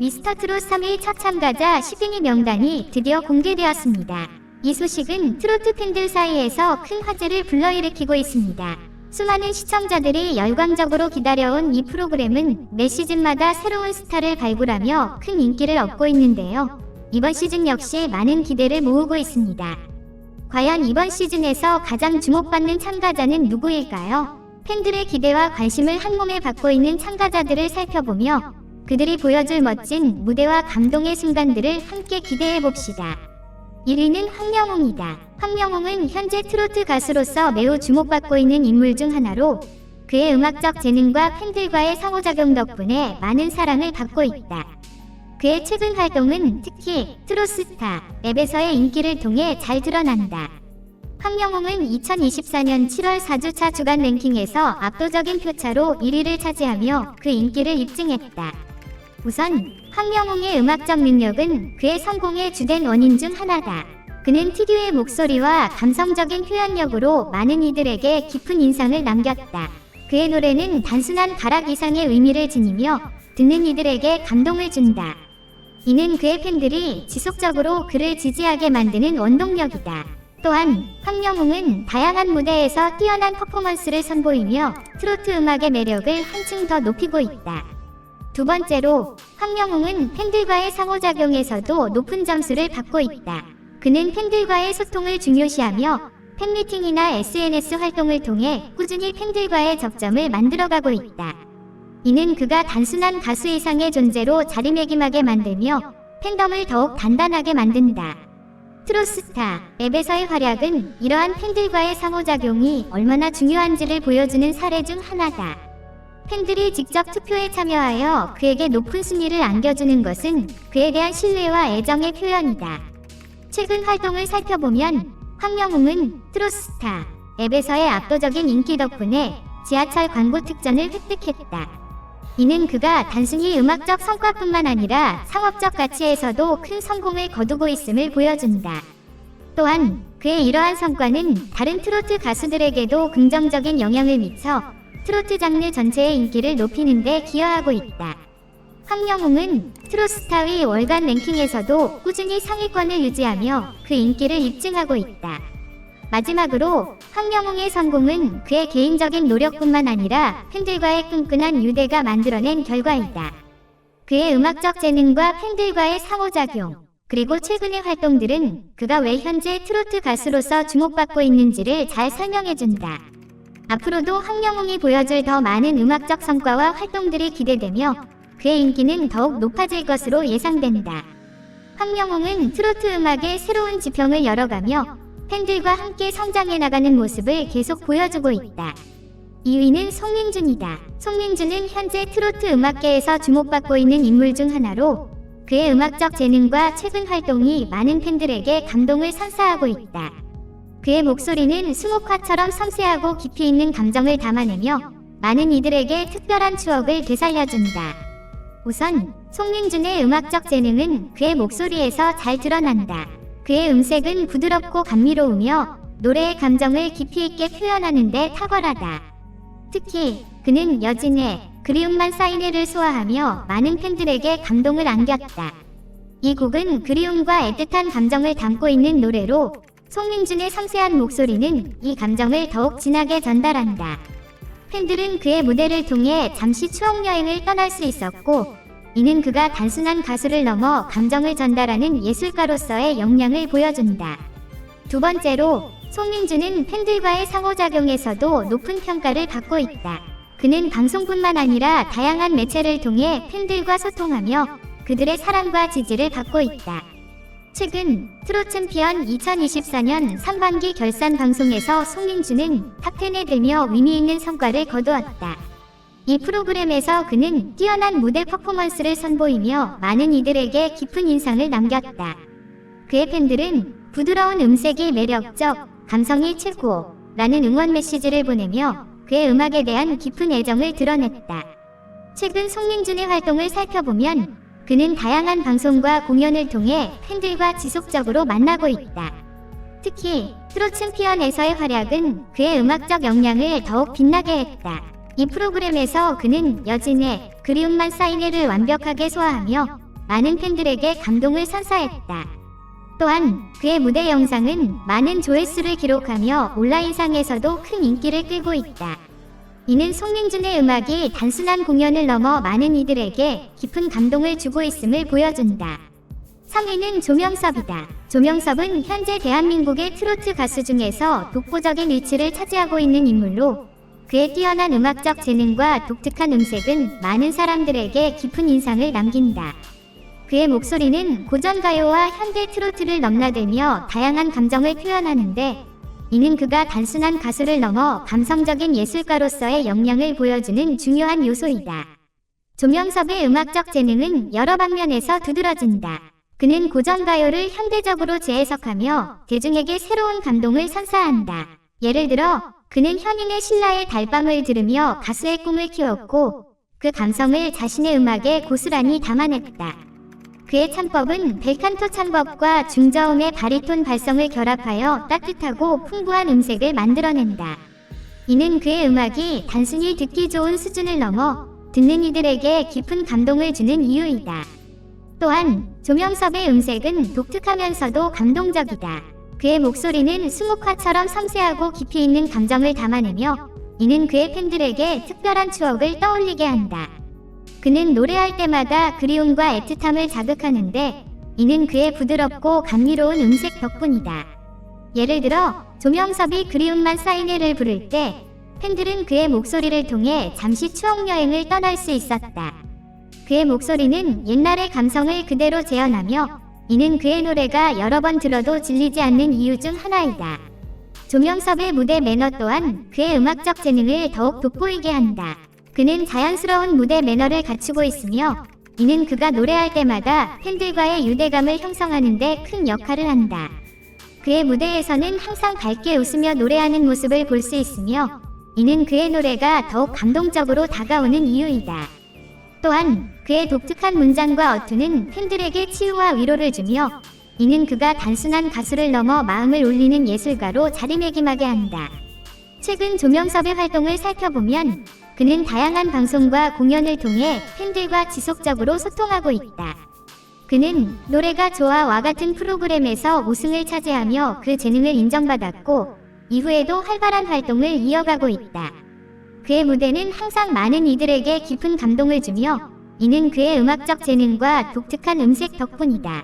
미스터 트롯 3일 첫 참가자 10인의 명단이 드디어 공개되었습니다. 이 소식은 트로트 팬들 사이에서 큰 화제를 불러일으키고 있습니다. 수많은 시청자들이 열광적으로 기다려온 이 프로그램은 매 시즌마다 새로운 스타를 발굴하며 큰 인기를 얻고 있는데요. 이번 시즌 역시 많은 기대를 모으고 있습니다. 과연 이번 시즌에서 가장 주목받는 참가자는 누구일까요? 팬들의 기대와 관심을 한몸에 받고 있는 참가자들을 살펴보며 그들이 보여줄 멋진 무대와 감동의 순간들을 함께 기대해 봅시다. 1위는 황명웅이다. 황명웅은 현재 트로트 가수로서 매우 주목받고 있는 인물 중 하나로 그의 음악적 재능과 팬들과의 상호작용 덕분에 많은 사랑을 받고 있다. 그의 최근 활동은 특히 트로스타 앱에서의 인기를 통해 잘 드러난다. 황명웅은 2024년 7월 4주차 주간 랭킹에서 압도적인 표차로 1위를 차지하며 그 인기를 입증했다. 우선 황명웅의 음악적 능력은 그의 성공의 주된 원인 중 하나다. 그는 특유의 목소리와 감성적인 표현력으로 많은 이들에게 깊은 인상을 남겼다. 그의 노래는 단순한 가락 이상의 의미를 지니며 듣는 이들에게 감동을 준다. 이는 그의 팬들이 지속적으로 그를 지지하게 만드는 원동력이다. 또한 황명웅은 다양한 무대에서 뛰어난 퍼포먼스를 선보이며 트로트 음악의 매력을 한층 더 높이고 있다. 두 번째로 황명웅은 팬들과의 상호작용에서도 높은 점수를 받고 있다. 그는 팬들과의 소통을 중요시하며 팬미팅이나 SNS 활동을 통해 꾸준히 팬들과의 접점을 만들어가고 있다. 이는 그가 단순한 가수 이상의 존재로 자리매김하게 만들며 팬덤을 더욱 단단하게 만든다. 트로스타 앱에서의 활약은 이러한 팬들과의 상호작용이 얼마나 중요한지를 보여주는 사례 중 하나다. 팬들이 직접 투표에 참여하여 그에게 높은 순위를 안겨주는 것은 그에 대한 신뢰와 애정의 표현이다. 최근 활동을 살펴보면 황명웅은 트로스타 앱에서의 압도적인 인기 덕분에 지하철 광고 특전을 획득했다. 이는 그가 단순히 음악적 성과뿐만 아니라 상업적 가치에서도 큰 성공을 거두고 있음을 보여준다. 또한 그의 이러한 성과는 다른 트로트 가수들에게도 긍정적인 영향을 미쳐 트로트 장르 전체의 인기를 높이는 데 기여하고 있다. 황영웅은 트로스타의 월간 랭킹에서도 꾸준히 상위권을 유지하며 그 인기를 입증하고 있다. 마지막으로 황영웅의 성공은 그의 개인적인 노력뿐만 아니라 팬들과의 끈끈한 유대가 만들어낸 결과이다. 그의 음악적 재능과 팬들과의 상호작용, 그리고 최근의 활동들은 그가 왜 현재 트로트 가수로서 주목받고 있는지를 잘 설명해준다. 앞으로도 황영웅이 보여줄 더 많은 음악적 성과와 활동들이 기대되며 그의 인기는 더욱 높아질 것으로 예상된다. 황영웅은 트로트 음악의 새로운 지평을 열어가며 팬들과 함께 성장해 나가는 모습을 계속 보여주고 있다. 2위는 송민준이다. 송민준은 현재 트로트 음악계에서 주목받고 있는 인물 중 하나로 그의 음악적 재능과 최근 활동이 많은 팬들에게 감동을 선사하고 있다. 그의 목소리는 수목화처럼 섬세하고 깊이 있는 감정을 담아내며 많은 이들에게 특별한 추억을 되살려준다. 우선 송민준의 음악적 재능은 그의 목소리에서 잘 드러난다. 그의 음색은 부드럽고 감미로우며 노래의 감정을 깊이 있게 표현하는데 탁월하다. 특히 그는 여진의 그리움만 사인회를 소화하며 많은 팬들에게 감동을 안겼다. 이 곡은 그리움과 애틋한 감정을 담고 있는 노래로 송민준의 섬세한 목소리는 이 감정을 더욱 진하게 전달한다. 팬들은 그의 무대를 통해 잠시 추억 여행을 떠날 수 있었고, 이는 그가 단순한 가수를 넘어 감정을 전달하는 예술가로서의 역량을 보여준다. 두 번째로, 송민준은 팬들과의 상호작용에서도 높은 평가를 받고 있다. 그는 방송뿐만 아니라 다양한 매체를 통해 팬들과 소통하며 그들의 사랑과 지지를 받고 있다. 최근 트롯 챔피언 2024년 상반기 결산 방송에서 송민주는 탑10에 들며 의미 있는 성과를 거두었다. 이 프로그램에서 그는 뛰어난 무대 퍼포먼스를 선보이며 많은 이들에게 깊은 인상을 남겼다. 그의 팬들은 부드러운 음색이 매력적, 감성이 최고, 라는 응원 메시지를 보내며 그의 음악에 대한 깊은 애정을 드러냈다. 최근 송민준의 활동을 살펴보면 그는 다양한 방송과 공연을 통해 팬들과 지속적으로 만나고 있다. 특히 트롯 챔피언에서의 활약은 그의 음악적 역량을 더욱 빛나게 했다. 이 프로그램에서 그는 여진의 그리움만 사인회를 완벽하게 소화하며 많은 팬들에게 감동을 선사했다. 또한 그의 무대 영상은 많은 조회수를 기록하며 온라인상에서도 큰 인기를 끌고 있다. 이는 송민준의 음악이 단순한 공연을 넘어 많은 이들에게 깊은 감동을 주고 있음을 보여준다. 3위는 조명섭이다. 조명섭은 현재 대한민국의 트로트 가수 중에서 독보적인 위치를 차지하고 있는 인물로 그의 뛰어난 음악적 재능과 독특한 음색은 많은 사람들에게 깊은 인상을 남긴다. 그의 목소리는 고전 가요와 현대 트로트를 넘나들며 다양한 감정을 표현하는데 이는 그가 단순한 가수를 넘어 감성적인 예술가로서의 역량을 보여주는 중요한 요소이다. 조명섭의 음악적 재능은 여러 방면에서 두드러진다. 그는 고전 가요를 현대적으로 재해석하며 대중에게 새로운 감동을 선사한다. 예를 들어 그는 현인의 신라의 달밤을 들으며 가수의 꿈을 키웠고 그 감성을 자신의 음악에 고스란히 담아냈다. 그의 창법은 벨칸토 창법과 중저음의 바리톤 발성을 결합하여 따뜻하고 풍부한 음색을 만들어낸다. 이는 그의 음악이 단순히 듣기 좋은 수준을 넘어 듣는 이들에게 깊은 감동을 주는 이유이다. 또한 조명섭의 음색은 독특하면서도 감동적이다. 그의 목소리는 수묵화처럼 섬세하고 깊이 있는 감정을 담아내며 이는 그의 팬들에게 특별한 추억을 떠올리게 한다. 그는 노래할 때마다 그리움과 애틋함을 자극하는데 이는 그의 부드럽고 감미로운 음색 덕분이다. 예를 들어 조명섭이 그리움만 쌓이네를 부를 때 팬들은 그의 목소리를 통해 잠시 추억 여행을 떠날 수 있었다. 그의 목소리는 옛날의 감성을 그대로 재현하며 이는 그의 노래가 여러 번 들어도 질리지 않는 이유 중 하나이다. 조명섭의 무대 매너 또한 그의 음악적 재능을 더욱 돋보이게 한다. 그는 자연스러운 무대 매너를 갖추고 있으며 이는 그가 노래할 때마다 팬들과의 유대감을 형성하는 데 큰 역할을 한다. 그의 무대에서는 항상 밝게 웃으며 노래하는 모습을 볼 수 있으며 이는 그의 노래가 더욱 감동적으로 다가오는 이유이다. 또한 그의 독특한 문장과 어투는 팬들에게 치유와 위로를 주며 이는 그가 단순한 가수를 넘어 마음을 울리는 예술가로 자리매김하게 한다. 최근 조명섭의 활동을 살펴보면 그는 다양한 방송과 공연을 통해 팬들과 지속적으로 소통하고 있다. 그는 노래가 좋아와 같은 프로그램에서 우승을 차지하며 그 재능을 인정받았고 이후에도 활발한 활동을 이어가고 있다. 그의 무대는 항상 많은 이들에게 깊은 감동을 주며 이는 그의 음악적 재능과 독특한 음색 덕분이다.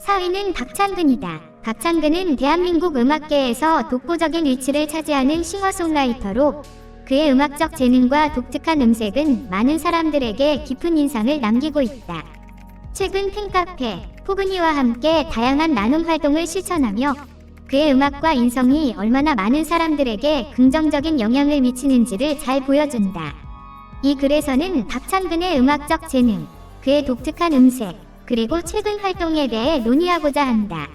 4위는 박창근이다. 박창근은 대한민국 음악계에서 독보적인 위치를 차지하는 싱어송라이터로 그의 음악적 재능과 독특한 음색은 많은 사람들에게 깊은 인상을 남기고 있다. 최근 팬카페, 포근이와 함께 다양한 나눔 활동을 실천하며 그의 음악과 인성이 얼마나 많은 사람들에게 긍정적인 영향을 미치는지를 잘 보여준다. 이 글에서는 박창근의 음악적 재능, 그의 독특한 음색, 그리고 최근 활동에 대해 논의하고자 한다.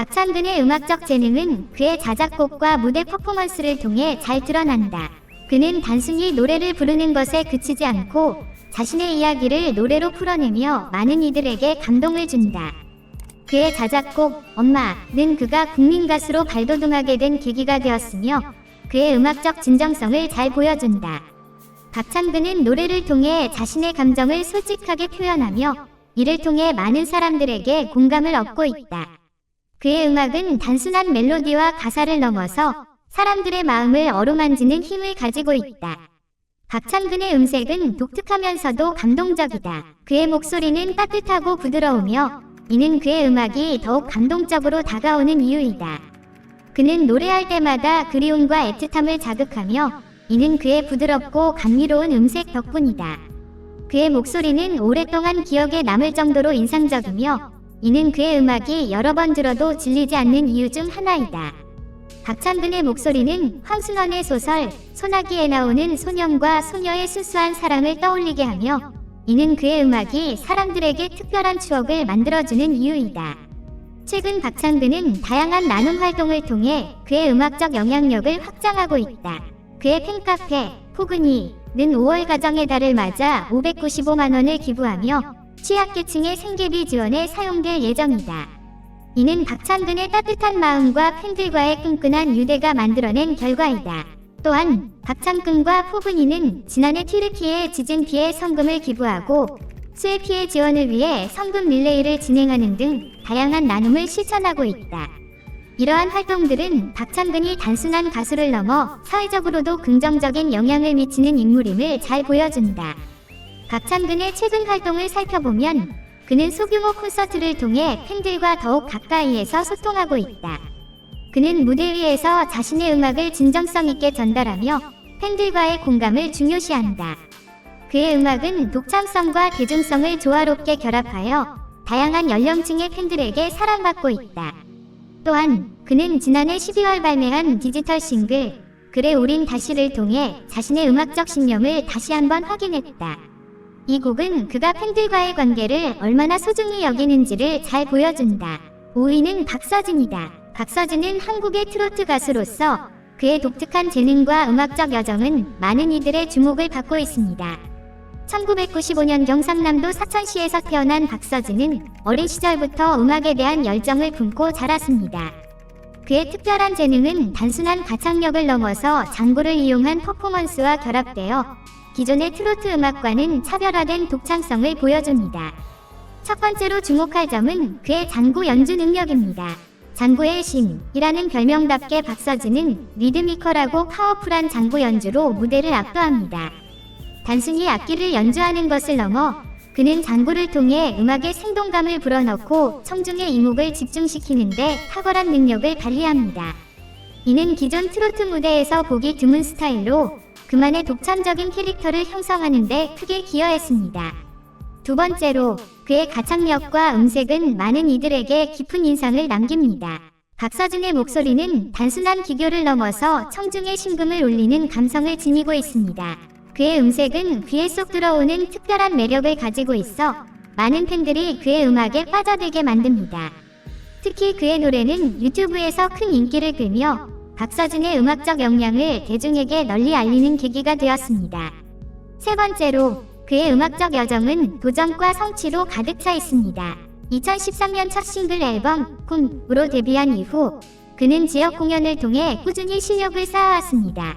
박창근의 음악적 재능은 그의 자작곡과 무대 퍼포먼스를 통해 잘 드러난다. 그는 단순히 노래를 부르는 것에 그치지 않고 자신의 이야기를 노래로 풀어내며 많은 이들에게 감동을 준다. 그의 자작곡 엄마는 그가 국민 가수로 발돋움하게 된 계기가 되었으며 그의 음악적 진정성을 잘 보여준다. 박창근은 노래를 통해 자신의 감정을 솔직하게 표현하며 이를 통해 많은 사람들에게 공감을 얻고 있다. 그의 음악은 단순한 멜로디와 가사를 넘어서 사람들의 마음을 어루만지는 힘을 가지고 있다. 박창근의 음색은 독특하면서도 감동적이다. 그의 목소리는 따뜻하고 부드러우며 이는 그의 음악이 더욱 감동적으로 다가오는 이유이다. 그는 노래할 때마다 그리움과 애틋함을 자극하며 이는 그의 부드럽고 감미로운 음색 덕분이다. 그의 목소리는 오랫동안 기억에 남을 정도로 인상적이며 이는 그의 음악이 여러 번 들어도 질리지 않는 이유 중 하나이다. 박창근의 목소리는 황순원의 소설 소나기에 나오는 소년과 소녀의 순수한 사랑을 떠올리게 하며 이는 그의 음악이 사람들에게 특별한 추억을 만들어주는 이유이다. 최근 박창근은 다양한 나눔 활동을 통해 그의 음악적 영향력을 확장하고 있다. 그의 팬카페 포근이는 5월 가정의 달을 맞아 595만 원을 기부하며 취약계층의 생계비 지원에 사용될 예정이다. 이는 박창근의 따뜻한 마음과 팬들과의 끈끈한 유대가 만들어낸 결과이다. 또한 박창근과 포근이는 지난해 튀르키예 지진 피해 성금을 기부하고 수해 피해 지원을 위해 성금 릴레이를 진행하는 등 다양한 나눔을 실천하고 있다. 이러한 활동들은 박창근이 단순한 가수를 넘어 사회적으로도 긍정적인 영향을 미치는 인물임을 잘 보여준다. 박창근의 최근 활동을 살펴보면 그는 소규모 콘서트를 통해 팬들과 더욱 가까이에서 소통하고 있다. 그는 무대 위에서 자신의 음악을 진정성 있게 전달하며 팬들과의 공감을 중요시한다. 그의 음악은 독창성과 대중성을 조화롭게 결합하여 다양한 연령층의 팬들에게 사랑받고 있다. 또한 그는 지난해 12월 발매한 디지털 싱글 그래 우린 다시를 통해 자신의 음악적 신념을 다시 한번 확인했다. 이 곡은 그가 팬들과의 관계를 얼마나 소중히 여기는지를 잘 보여준다. 5위는 박서진이다. 박서진은 한국의 트로트 가수로서 그의 독특한 재능과 음악적 여정은 많은 이들의 주목을 받고 있습니다. 1995년 경상남도 사천시에서 태어난 박서진은 어린 시절부터 음악에 대한 열정을 품고 자랐습니다. 그의 특별한 재능은 단순한 가창력을 넘어서 장구를 이용한 퍼포먼스와 결합되어 기존의 트로트 음악과는 차별화된 독창성을 보여줍니다. 첫 번째로 주목할 점은 그의 장구 연주 능력입니다. 장구의 신이라는 별명답게 박서진은 리드미컬하고 파워풀한 장구 연주로 무대를 압도합니다. 단순히 악기를 연주하는 것을 넘어 그는 장구를 통해 음악의 생동감을 불어넣고 청중의 이목을 집중시키는데 탁월한 능력을 발휘합니다. 이는 기존 트로트 무대에서 보기 드문 스타일로 그만의 독창적인 캐릭터를 형성하는데 크게 기여했습니다. 두 번째로 그의 가창력과 음색은 많은 이들에게 깊은 인상을 남깁니다. 박서준의 목소리는 단순한 기교를 넘어서 청중의 심금을 울리는 감성을 지니고 있습니다. 그의 음색은 귀에 쏙 들어오는 특별한 매력을 가지고 있어 많은 팬들이 그의 음악에 빠져들게 만듭니다. 특히 그의 노래는 유튜브에서 큰 인기를 끌며 박서준의 음악적 역량을 대중에게 널리 알리는 계기가 되었습니다. 세 번째로 그의 음악적 여정은 도전과 성취로 가득 차 있습니다. 2013년 첫 싱글 앨범 꿈으로 데뷔한 이후 그는 지역 공연을 통해 꾸준히 실력을 쌓아왔습니다.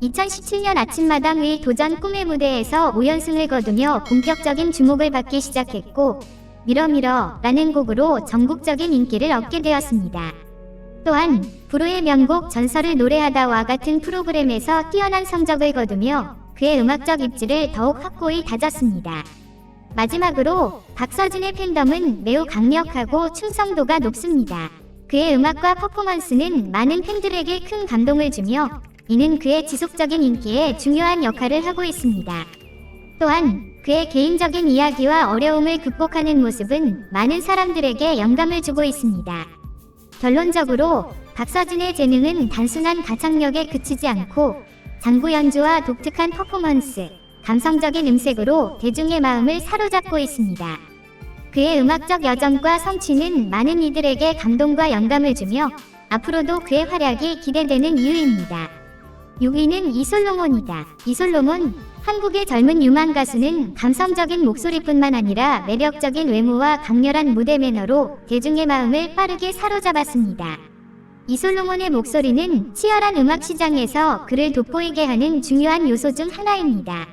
2017년 아침마당 의 도전 꿈의 무대에서 5연승을 거두며 본격적인 주목을 받기 시작했고 밀어밀어 라는 곡으로 전국적인 인기를 얻게 되었습니다. 또한 불후의 명곡 전설을 노래하다와 같은 프로그램에서 뛰어난 성적을 거두며 그의 음악적 입지를 더욱 확고히 다졌습니다. 마지막으로 박서진의 팬덤은 매우 강력하고 충성도가 높습니다. 그의 음악과 퍼포먼스는 많은 팬들에게 큰 감동을 주며 이는 그의 지속적인 인기에 중요한 역할을 하고 있습니다. 또한 그의 개인적인 이야기와 어려움을 극복하는 모습은 많은 사람들에게 영감을 주고 있습니다. 결론적으로 박서진의 재능은 단순한 가창력에 그치지 않고 장구 연주와 독특한 퍼포먼스, 감성적인 음색으로 대중의 마음을 사로잡고 있습니다. 그의 음악적 여정과 성취는 많은 이들에게 감동과 영감을 주며 앞으로도 그의 활약이 기대되는 이유입니다. 6위는 이솔로몬이다. 이솔로몬, 한국의 젊은 유망 가수는 감성적인 목소리뿐만 아니라 매력적인 외모와 강렬한 무대 매너로 대중의 마음을 빠르게 사로잡았습니다. 이솔로몬의 목소리는 치열한 음악 시장에서 그를 돋보이게 하는 중요한 요소 중 하나입니다.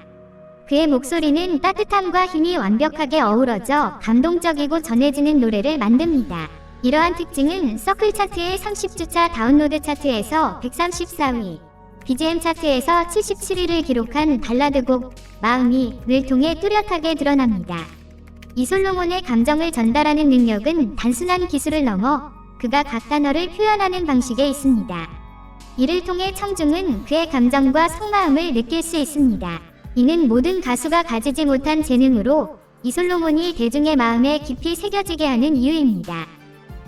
그의 목소리는 따뜻함과 힘이 완벽하게 어우러져 감동적이고 전해지는 노래를 만듭니다. 이러한 특징은 서클 차트의 30주차 다운로드 차트에서 134위, BGM 차트에서 77위를 기록한 발라드곡 마음이를 통해 뚜렷하게 드러납니다. 이솔로몬의 감정을 전달하는 능력은 단순한 기술을 넘어 그가 각 단어를 표현하는 방식에 있습니다. 이를 통해 청중은 그의 감정과 속마음을 느낄 수 있습니다. 이는 모든 가수가 가지지 못한 재능으로 이솔로몬이 대중의 마음에 깊이 새겨지게 하는 이유입니다.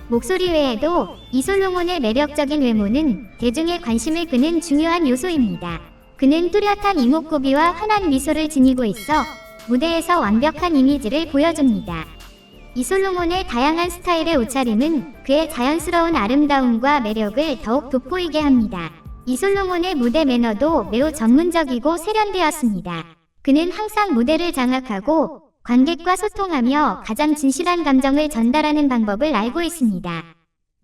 목소리 외에도 이솔로몬의 매력적인 외모는 대중의 관심을 끄는 중요한 요소입니다. 그는 뚜렷한 이목구비와 환한 미소를 지니고 있어 무대에서 완벽한 이미지를 보여줍니다. 이솔로몬의 다양한 스타일의 옷차림은 그의 자연스러운 아름다움과 매력을 더욱 돋보이게 합니다. 이솔로몬의 무대 매너도 매우 전문적이고 세련되었습니다. 그는 항상 무대를 장악하고 관객과 소통하며 가장 진실한 감정을 전달하는 방법을 알고 있습니다.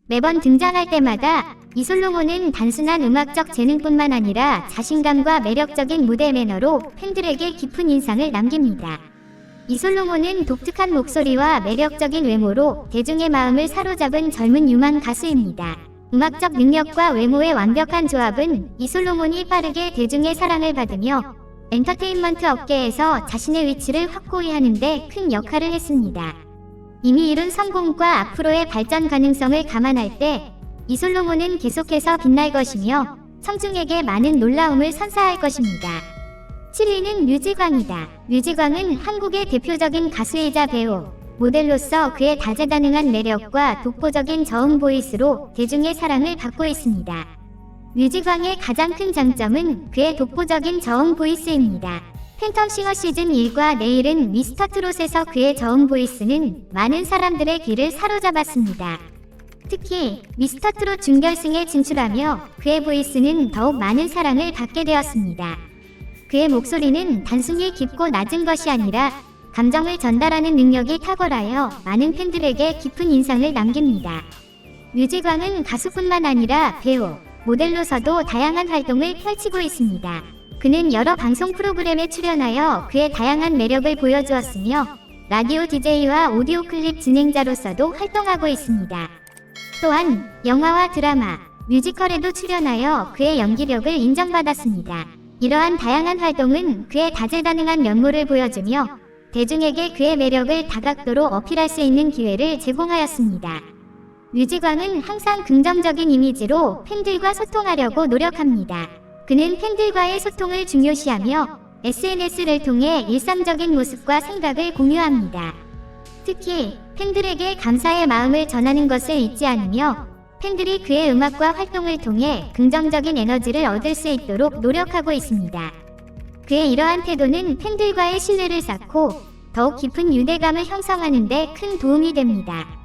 매번 등장할 때마다 이솔로몬은 단순한 음악적 재능뿐만 아니라 자신감과 매력적인 무대 매너로 팬들에게 깊은 인상을 남깁니다. 이솔로몬은 독특한 목소리와 매력적인 외모로 대중의 마음을 사로잡은 젊은 유망 가수입니다. 음악적 능력과 외모의 완벽한 조합은 이솔로몬이 빠르게 대중의 사랑을 받으며 엔터테인먼트 업계에서 자신의 위치를 확고히 하는데 큰 역할을 했습니다. 이미 이룬 성공과 앞으로의 발전 가능성을 감안할 때 이솔로몬은 계속해서 빛날 것이며 청중에게 많은 놀라움을 선사할 것입니다. 7위는 뮤지광이다. 뮤지광은 한국의 대표적인 가수이자 배우, 모델로서 그의 다재다능한 매력과 독보적인 저음 보이스로 대중의 사랑을 받고 있습니다. 뮤지광의 가장 큰 장점은 그의 독보적인 저음 보이스입니다. 팬텀 싱어 시즌 1과 내일은 미스터 트롯에서 그의 저음 보이스는 많은 사람들의 귀를 사로잡았습니다. 특히 미스터 트롯 준결승에 진출하며 그의 보이스는 더욱 많은 사랑을 받게 되었습니다. 그의 목소리는 단순히 깊고 낮은 것이 아니라 감정을 전달하는 능력이 탁월하여 많은 팬들에게 깊은 인상을 남깁니다. 뮤지광은 가수뿐만 아니라 배우, 모델로서도 다양한 활동을 펼치고 있습니다. 그는 여러 방송 프로그램에 출연하여 그의 다양한 매력을 보여주었으며 라디오 DJ와 오디오 클립 진행자로서도 활동하고 있습니다. 또한 영화와 드라마, 뮤지컬에도 출연하여 그의 연기력을 인정받았습니다. 이러한 다양한 활동은 그의 다재다능한 면모를 보여주며 대중에게 그의 매력을 다각도로 어필할 수 있는 기회를 제공하였습니다. 뮤지광은 항상 긍정적인 이미지로 팬들과 소통하려고 노력합니다. 그는 팬들과의 소통을 중요시하며 SNS를 통해 일상적인 모습과 생각을 공유합니다. 특히 팬들에게 감사의 마음을 전하는 것을 잊지 않으며 팬들이 그의 음악과 활동을 통해 긍정적인 에너지를 얻을 수 있도록 노력하고 있습니다. 그의 이러한 태도는 팬들과의 신뢰를 쌓고 더욱 깊은 유대감을 형성하는 데 큰 도움이 됩니다.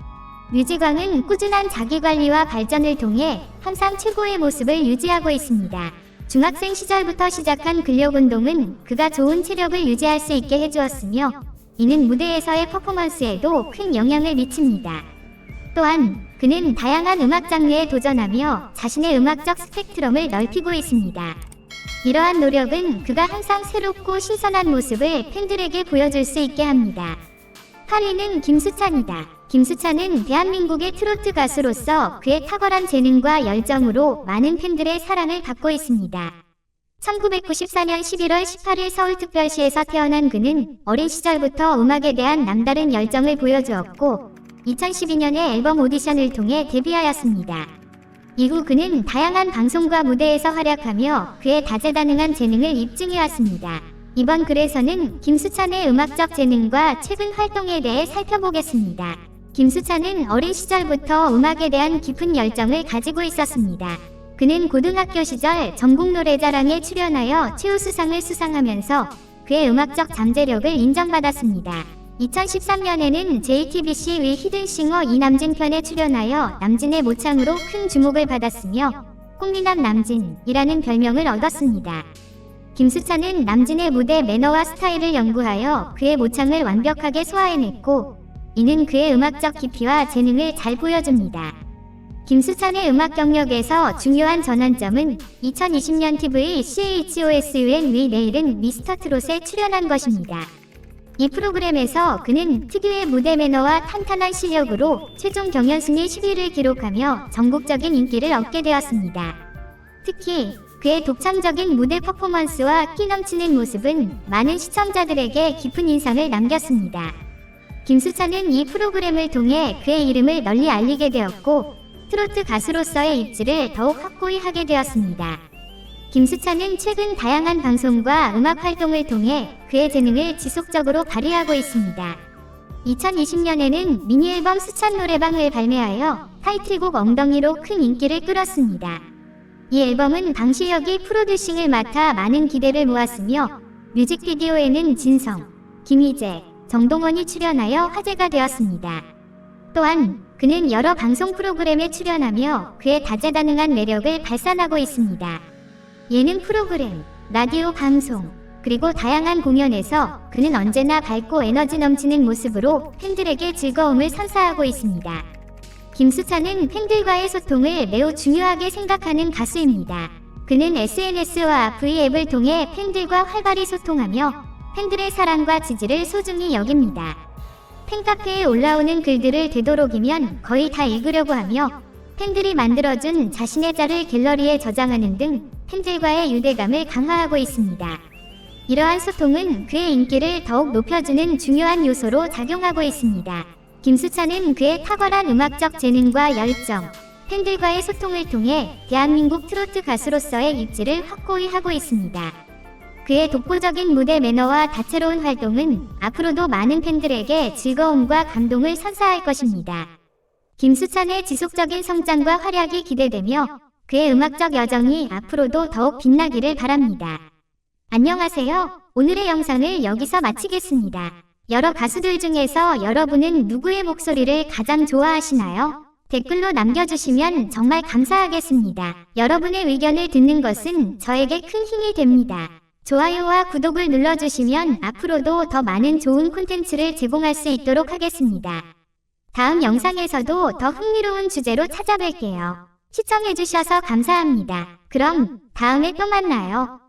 뮤지광은 꾸준한 자기관리와 발전을 통해 항상 최고의 모습을 유지하고 있습니다. 중학생 시절부터 시작한 근력 운동은 그가 좋은 체력을 유지할 수 있게 해주었으며 이는 무대에서의 퍼포먼스에도 큰 영향을 미칩니다. 또한 그는 다양한 음악 장르에 도전하며 자신의 음악적 스펙트럼을 넓히고 있습니다. 이러한 노력은 그가 항상 새롭고 신선한 모습을 팬들에게 보여줄 수 있게 합니다. 8위는 김수찬이다. 김수찬은 대한민국의 트로트 가수로서 그의 탁월한 재능과 열정으로 많은 팬들의 사랑을 받고 있습니다. 1994년 11월 18일 서울특별시에서 태어난 그는 어린 시절부터 음악에 대한 남다른 열정을 보여주었고 2012년에 앨범 오디션을 통해 데뷔하였습니다. 이후 그는 다양한 방송과 무대에서 활약하며 그의 다재다능한 재능을 입증해왔습니다. 이번 글에서는 김수찬의 음악적 재능과 최근 활동에 대해 살펴보겠습니다. 김수찬은 어린 시절부터 음악에 대한 깊은 열정을 가지고 있었습니다. 그는 고등학교 시절 전국 노래자랑에 출연하여 최우수상을 수상하면서 그의 음악적 잠재력을 인정받았습니다. 2013년에는 JTBC 위 히든싱어 이남진 편에 출연하여 남진의 모창으로 큰 주목을 받았으며 꽃미남 남진이라는 별명을 얻었습니다. 김수찬은 남진의 무대 매너와 스타일을 연구하여 그의 모창을 완벽하게 소화해냈고 이는 그의 음악적 깊이와 재능을 잘 보여줍니다. 김수찬의 음악 경력에서 중요한 전환점은 2020년 TV CHOSUN 위 내일은 미스터 트롯에 출연한 것입니다. 이 프로그램에서 그는 특유의 무대 매너와 탄탄한 실력으로 최종 경연순위 10위를 기록하며 전국적인 인기를 얻게 되었습니다. 특히 그의 독창적인 무대 퍼포먼스와 끼 넘치는 모습은 많은 시청자들에게 깊은 인상을 남겼습니다. 김수찬은 이 프로그램을 통해 그의 이름을 널리 알리게 되었고 트로트 가수로서의 입지를 더욱 확고히 하게 되었습니다. 김수찬은 최근 다양한 방송과 음악 활동을 통해 그의 재능을 지속적으로 발휘하고 있습니다. 2020년에는 미니 앨범 수찬 노래방을 발매하여 타이틀곡 엉덩이로 큰 인기를 끌었습니다. 이 앨범은 방시혁이 프로듀싱을 맡아 많은 기대를 모았으며 뮤직비디오에는 진성, 김희재, 정동원이 출연하여 화제가 되었습니다. 또한 그는 여러 방송 프로그램에 출연하며 그의 다재다능한 매력을 발산하고 있습니다. 예능 프로그램, 라디오 방송, 그리고 다양한 공연에서 그는 언제나 밝고 에너지 넘치는 모습으로 팬들에게 즐거움을 선사하고 있습니다. 김수찬은 팬들과의 소통을 매우 중요하게 생각하는 가수입니다. 그는 SNS와 V앱을 통해 팬들과 활발히 소통하며 팬들의 사랑과 지지를 소중히 여깁니다. 팬카페에 올라오는 글들을 되도록이면 거의 다 읽으려고 하며 팬들이 만들어준 자신의 짤을 갤러리에 저장하는 등 팬들과의 유대감을 강화하고 있습니다. 이러한 소통은 그의 인기를 더욱 높여주는 중요한 요소로 작용하고 있습니다. 김수찬은 그의 탁월한 음악적 재능과 열정, 팬들과의 소통을 통해 대한민국 트로트 가수로서의 입지를 확고히 하고 있습니다. 그의 독보적인 무대 매너와 다채로운 활동은 앞으로도 많은 팬들에게 즐거움과 감동을 선사할 것입니다. 김수찬의 지속적인 성장과 활약이 기대되며 그의 음악적 여정이 앞으로도 더욱 빛나기를 바랍니다. 안녕하세요. 오늘의 영상을 여기서 마치겠습니다. 여러 가수들 중에서 여러분은 누구의 목소리를 가장 좋아하시나요? 댓글로 남겨주시면 정말 감사하겠습니다. 여러분의 의견을 듣는 것은 저에게 큰 힘이 됩니다. 좋아요와 구독을 눌러주시면 앞으로도 더 많은 좋은 콘텐츠를 제공할 수 있도록 하겠습니다. 다음 영상에서도 더 흥미로운 주제로 찾아뵐게요. 시청해주셔서 감사합니다. 그럼 다음에 또 만나요.